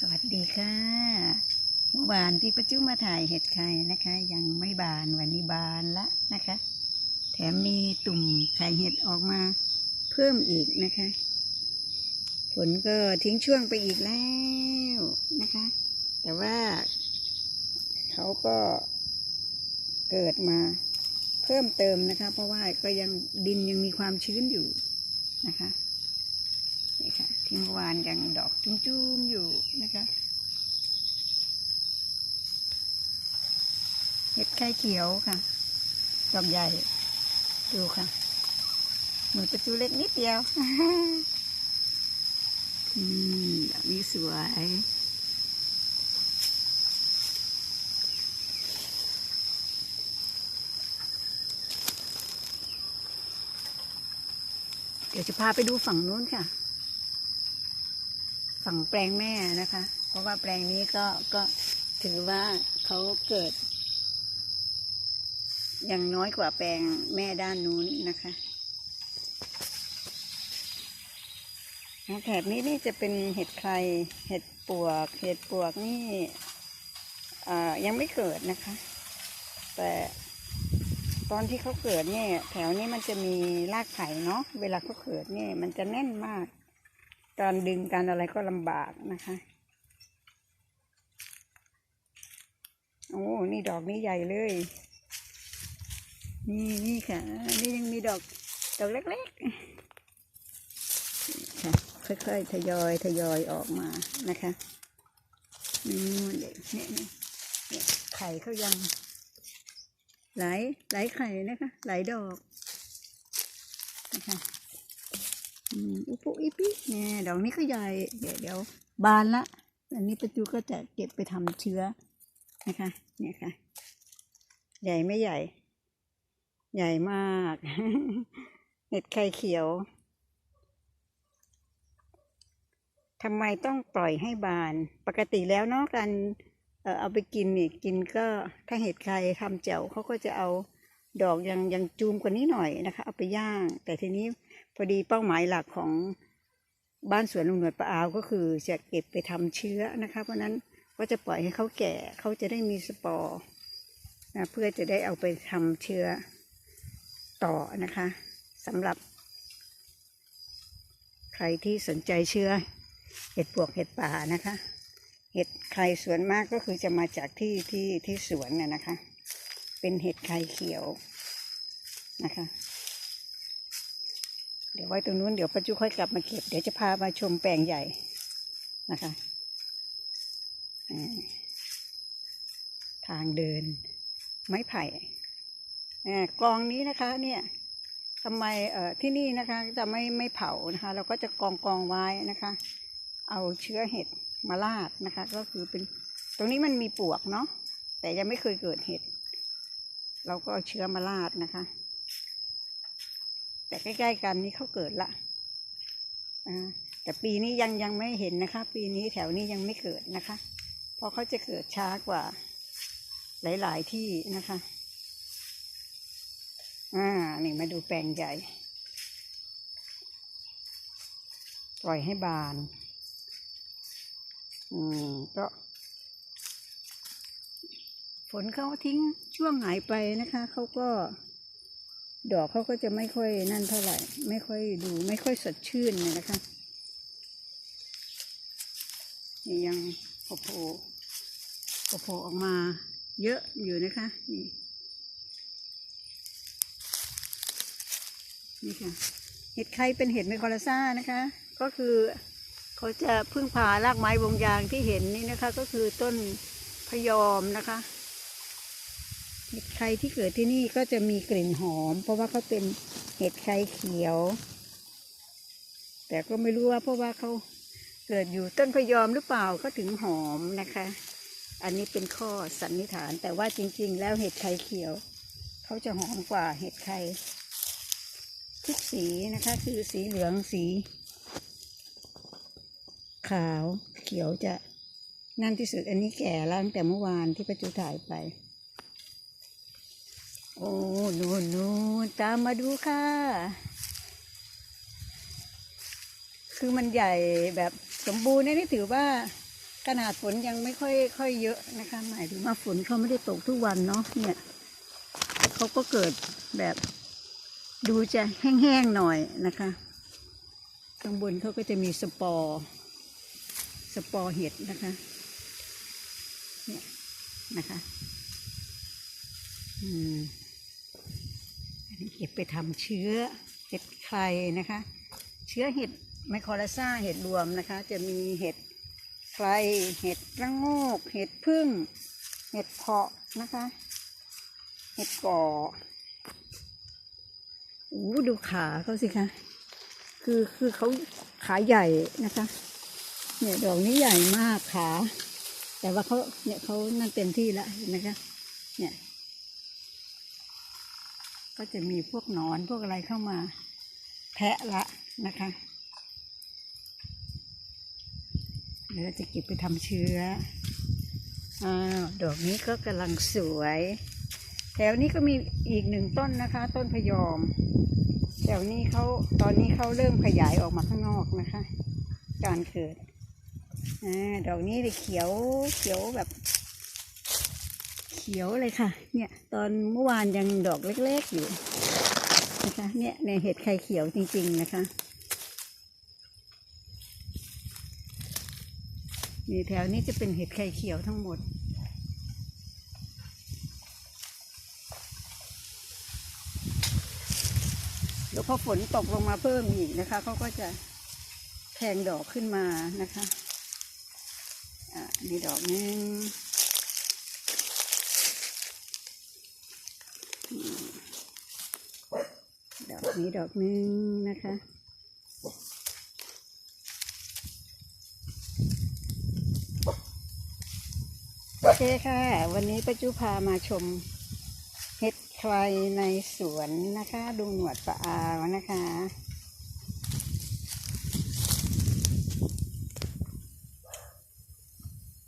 สวัสดีค่ะเมื่อวานที่ประจุมาถ่ายเห็ดไข่นะคะ ยังไม่บานวันนี้บานละนะคะ แถมมีตุ่มไข่เห็ดออกมาเพิ่มอีกนะคะฝนก็ทิ้งช่วงไปอีกแล้วนะคะ แต่ว่าเขาก็เกิดมาเพิ่มเติมนะคะ เพราะว่าก็ยังดินยังมีความชื้นอยู่นะคะนี่ค่ะ ที่เมื่อวานยังดอกจุ้มๆอยู่นะคะ เห็ดไข่เขียวค่ะ ดอกใหญ่ ดูค่ะ เหมือนประตูเล็กนิดเดียวอืมดอกนี้สวยเดี๋ยวจะพาไปดูฝั่งนู้นค่ะ ฝั่งแปลงแม่นะคะ เพราะว่าแปลงนี้ก็ก็ถือว่าเขาเกิด อย่างน้อยกว่าแปลงแม่ด้านนู้นนะคะแถบนี้นี่จะเป็นเห็ดใครเห็ดปวก เห็ดปวกนี่อ่ายังไม่เกิดนะคะ แต่ตอนที่เขาเกิดเนี่ย แถวนี้มันจะมีรากไผ่เนาะเวลาเขาเกิดเนี่ย มันจะแน่นมาก ตอนดึงการอะไรก็ลำบากนะคะ โอ้ นี่ดอกนี้ใหญ่เลย นี่นี่ค่ะ นี่ยังมีดอกดอกเล็กๆ ค่ะ ค่อยๆ ทยอยทยอยออกมานะคะนี่เด็กเนี่ยเนี่ยเนี่ยไข่เขายังหลายหลายไข่นะคะ หลายดอกนะคะ อุปุอิปิเนี่ยดอกนี้ก็ใหญ่เดี๋ยวเดี๋ยวบานละ อันนี้ประตูก็จะเก็บไปทำเชื้อนะคะ เนี่ยค่ะ ใหญ่ไม่ใหญ่ ใหญ่มากเห็ดไข่เขียวทำไมต้องปล่อยให้บาน ปกติแล้วเนาะการเอ่อเอาไปกินนี่กินก็ถ้าเห็ดไข่ทำแจ่วเขาก็จะเอาดอกยังยังจูมกว่านี้หน่อยนะคะ เอาไปย่าง แต่ทีนี้ พอดีเป้าหมายหลักของบ้านสวนลุงหนวดปะอาวก็คือจะเก็บไปทำเชื้อนะคะเพราะนั้นก็จะปล่อยให้เขาแก่เขาจะได้มีสปอร์นะเพื่อจะได้เอาไปทำเชื้อต่อนะคะสำหรับใครที่สนใจเชื้อ เห็ดปวกเห็ดป่านะคะ เห็ดไข่สวนมากก็คือจะมาจากที่ที่ที่สวนน่ะนะคะ เป็นเห็ดไข่เขียวนะคะ เดี๋ยวไว้ตรงนู้นเดี๋ยวป้าจุค่อยกลับมาเก็บ เดี๋ยวจะพามาชมแปลงใหญ่นะคะทางเดิน ไม้ไผ่อ่กองนี้นะคะเนี่ยทำไมเอ่อที่นี่นะคะจะไม่ไม่เผานะคะ เราก็จะกองกองไว้นะคะ เอาเชื้อเห็ดมาลาดนะคะ ก็คือเป็นตรงนี้มันมีปวกเนาะแต่ยังไม่เคยเกิดเห็ดเราก็เอาเชื้อมาลาดนะคะ แต่ใกล้ ๆ กันนี้เขาเกิดละอ่าแต่ปีนี้ยังยังไม่เห็นนะคะ ปีนี้แถวนี้ยังไม่เกิดนะคะ เพราะเขาจะเกิดช้ากว่า หลาย ๆ ที่นะคะ อ่านี่มาดูแปลงใหญ่ ปล่อยให้บาน อืมก็ฝนเขาทิ้งช่วงหายไปนะคะเขาก็ ดอกเขาก็จะไม่ค่อยนั่นเท่าไหร่ ไม่ค่อยดูไม่ค่อยสดชื่นเลยนะคะนี่ยังโผล่โผล่ออกมาเยอะอยู่นะคะนี่นี่ค่ะเห็ดไข่เป็นเห็ดไมโครซ่านะคะ ก็คือเขาจะพึ่งพารากไม้วงยางที่เห็นนี่นะคะ ก็คือต้นพยอมนะคะ เห็ดไข่ที่เกิดที่นี่ก็จะมีกลิ่นหอม เพราะว่าเขาเป็นเห็ดไข่เขียว แต่ก็ไม่รู้ว่าเพราะว่าเขาเกิดอยู่ต้นพยอมหรือเปล่าก็ถึงหอมนะคะ อันนี้เป็นข้อสันนิษฐาน แต่ว่าจริง ๆ แล้วเห็ดไข่เขียวเขาจะหอมกว่าเห็ดไข่ทุกสีนะคะ คือสีเหลืองสี ขาวเขียวจะนั่นที่สุดอันนี้แก่แล้วตั้งแต่เมื่อวานที่ประจุถ่ายไป โอ้นูนนูนตามมาดูค่ะ คือมันใหญ่แบบสมบูรณ์นะนี่ถือว่าขนาดฝนยังไม่ค่อยค่อยเยอะนะคะ หมายถึงว่าฝนเขาไม่ได้ตกทุกวันเนาะเนี่ยเขาก็เกิดแบบดูจะแห้งๆหน่อยนะคะข้างบนเขาก็จะมีสปอร์สปอร์เห็ดนะคะเนี่ยนะคะ อืม เก็บไปทำเชื้อเห็ดไข่นะคะ เชื้อเห็ดไมโครลาซาเห็ดรวมนะคะ จะมีเห็ดไข่เห็ดระโงก เห็ดพึ่ง เห็ดเพาะนะคะ เห็ดก่ออู้ดูขาเขาสิคะ คือคือเขาขาใหญ่นะคะ เนี่ยดอกนี้ใหญ่มากขา แต่ว่าเขาเนี่ยเขานั่นเต็มที่แล้วนไหมคะ เนี่ย ก็จะมีพวกหนอนพวกอะไรเข้ามาแพะละนะคะ เดี๋ยวเราจะเก็บไปทำเชื้ออ้าวดอกนี้ก็กำลังสวย แถวนี้ก็มีอีกหนึ่งต้นนะคะ ต้นพยอม แถวนี้เขาตอนนี้เขาเริ่มขยายออกมาข้างนอกนะคะ การเกิดอดอกนี้เลยเขียวเขียวแบบ ขียวเลยค่ะ เนี่ยตอนเมื่อวานยังดอกเล็กๆอยู่นะคะเนี่ยในเห็ดไข่เขียวจริง ๆ นะคะนี่แถวนี้จะเป็นเห็ดไข่เขียวทั้งหมด เดี๋ยวพอฝนตกลงมาเพิ่มอีกนะคะเขาก็จะแทงดอกขึ้นมานะคะ อ่านี่ดอกนึงอืมดอก นี้ดอกหนึงนะคะโอเคค่ะ วันนี้ป้าจุพามาชมเห็ดใครในสวนนะคะ ดูหนวดปลาอาวนะคะ